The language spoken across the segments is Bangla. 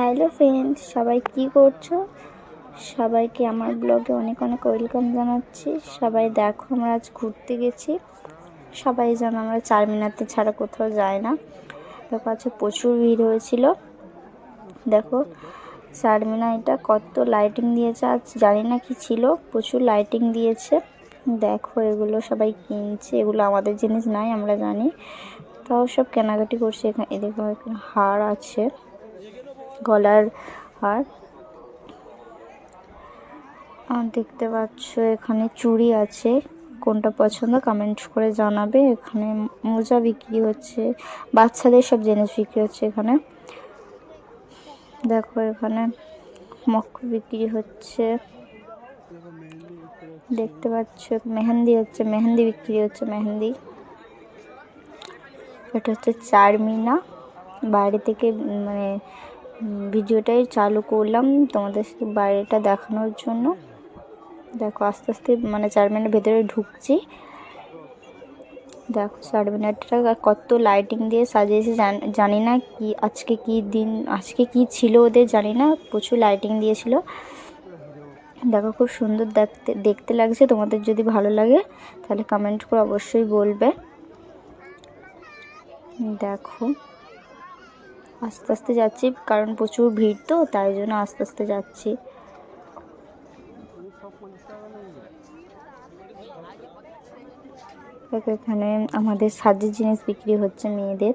হ্যালো ফ্রেন্ডস, সবাই কি করছ? সবাইকে আমার ব্লগে অনেক অনেক ওয়েলকাম জানাচ্ছি। সবাই দেখো আমরা আজ ঘুরতে গেছি। সবাই যেন আমরা চারমিনারতে ছাড়া কোথাও যায় না। দেখো আজকে প্রচুর ভিড় হয়েছিল। দেখো, চারমিনার এটা কত লাইটিং দিয়েছে, আজ জানি না কি ছিল। প্রচুর লাইটিং দিয়েছে। দেখো, এগুলো সবাই কিনছে। এগুলো আমাদের জিনিস নাই, আমরা জানি। তাও সব কেনাকাটি করছে। এখানে এদিকে হার আছে। গলার হার। আর দেখতে পাচ্ছ, এখানে চুড়ি আছে। কোনটা পছন্দ কমেন্ট করে জানাবে। এখানে মোজা বিক্রি হচ্ছে, বাচ্চাদের সব জিনিস বিক্রি হচ্ছে এখানে। দেখো, এখানে মক্ক বিক্রি হচ্ছে। দেখতে পাচ্ছ, মেহেন্দি হচ্ছে, মেহেন্দি বিক্রি হচ্ছে, মেহেন্দি। এটা হচ্ছে চারমিনা। বাইরে থেকে মানে ভিডিওটাই চালু করলাম তোমাদের বাইরেটা দেখানোর জন্য। দেখো, আস্তে আস্তে মানে চারমিনার ভেতরে ঢুকছি। দেখো, চারমিনারটা কত লাইটিং দিয়ে সাজিয়েছে, জানি না কি, আজকে কি দিন, আজকে কি ছিল ওদের জানি না, প্রচুর লাইটিং দিয়েছিল। দেখো, খুব সুন্দর দেখতে দেখতে লাগছে, তোমাদের যদি ভালো লাগে তাহলে কমেন্ট করে অবশ্যই বলবে। দেখো। আস্তে আস্তে যাচ্ছি, কারণ প্রচুর ভিড় তো, তাই জন্য আস্তে আস্তে যাচ্ছি। এখানে আমাদের সাজের জিনিস বিক্রি হচ্ছে মেয়েদের।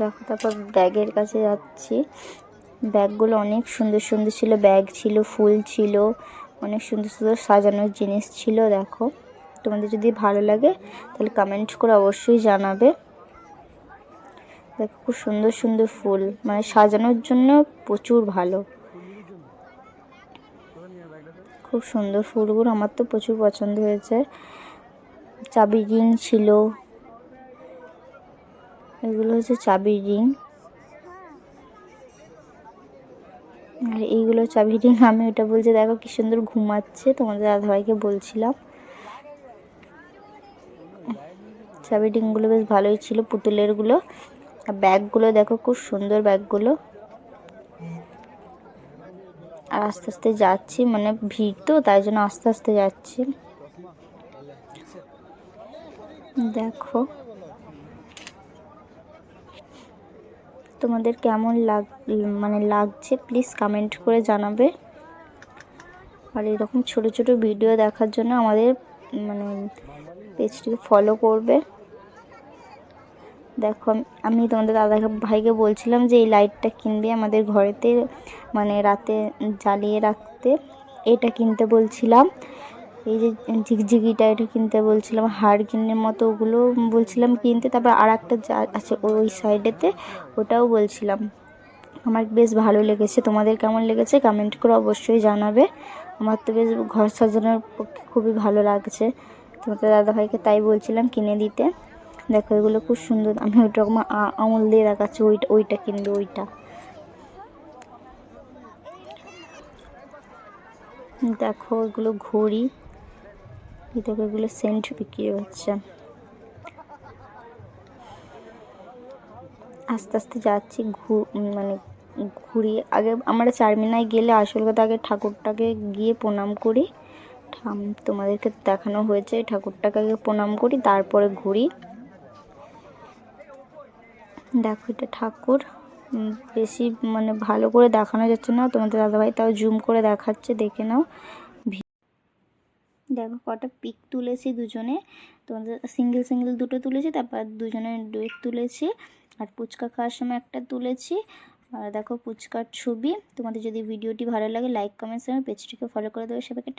দেখো, তারপর ব্যাগের কাছে যাচ্ছি। ব্যাগগুলো অনেক সুন্দর সুন্দর ছিল, ব্যাগ ছিল, ফুল ছিল। অনেক সুন্দর সুন্দর সাজানোর জিনিস ছিল, দেখো। তোমাদের যদি ভালো লাগে, তাহলে কমেন্ট করে অবশ্যই জানাবে। দেখো, খুব সুন্দর সুন্দর ফুল মানে সাজানোর জন্য প্রচুর ভালো। খুব সুন্দর ফুলগুলো, আমার তো প্রচুর পছন্দ হয়েছে। চাবি রিং ছিল। এগুলো হচ্ছে চাবির রিং। আর এইগুলো চাবি রিং আমি ওটা বলছি, দেখো কি সুন্দর ঘুমাচ্ছে। তোমাদের দাদাভাইকে বলছিলাম। চাবি রিংগুলো বেশ ভালোই ছিল, পুতুলেরগুলো। আর ব্যাগগুলো দেখো খুব সুন্দর ব্যাগগুলো। আর আস্তে আস্তে যাচ্ছি মানে ভিড় তো, তাই জন্য আস্তে আস্তে যাচ্ছি। দেখো। তোমাদের কেমন লাগ মানে লাগছে প্লিজ কমেন্ট করে জানাবে। আর এরকম ছোট ছোট ভিডিও দেখার জন্য আমাদের মানে পেজটিকে ফলো করবে। দেখো, আমি তোমাদের দাদা ভাইকে বলছিলাম যে এই লাইটটা কিনবে আমাদের ঘরেতে মানে রাতে জ্বালিয়ে রাখতে। এটা কিনতে বলছিলাম। এই যে ঝিকঝিকিটা এটা কিনতে বলছিলাম কিনের মতো ওগুলো বলছিলাম কিনতে, তারপর আর একটা আছে ওই সাইডেতে ওটাও বলছিলাম। আমার বেশ ভালো লেগেছে। তোমাদের কেমন লেগেছে কমেন্ট করে অবশ্যই জানাবে। আমার তো বেশ ঘর সাজানোর পক্ষে খুবই ভালো লাগছে। তোমাদের দাদাভাইকে তাই বলছিলাম কিনে দিতে। দেখো, এগুলো খুব সুন্দর। আমি ওইটা রকম আমল দিয়ে দেখাচ্ছি ওইটা ওইটা কিনবে, ওইটা। দেখো এগুলো ঘড়ি। দেখো এগুলো সেন্ট বিক্রি হচ্ছে। আস্তে আস্তে যাচ্ছি, ঘু মানে ঘুরি। আগে আমরা চারমিনায় গেলে আসল কথা আগে ঠাকুরটাকে গিয়ে প্রণাম করি। তোমাদেরকে দেখানো হয়েছে, ঠাকুরটাকে আগে প্রণাম করি, তারপরে ঘুরি। দেখো এটা ঠাকুর। বেশি মানে ভালো করে দেখানো যাচ্ছে না। তোমাদের দাদাভাই তাও জুম করে দেখাচ্ছে, দেখে নাও। দেখো কটা পিক তুলেছি দুজনে। তোমাদের সিঙ্গেল সিঙ্গেল দুটো তুলেছি, তারপর দুজনে ডুয়েট তুলেছি। আর পুচকা খাওয়ার সময় একটা তুলেছি। আর দেখো পুচকার ছবি। তোমাদের যদি ভিডিওটি ভালো লাগে লাইক কমেন্টস পেজটিকে ফলো করে দেবে সবাইকে।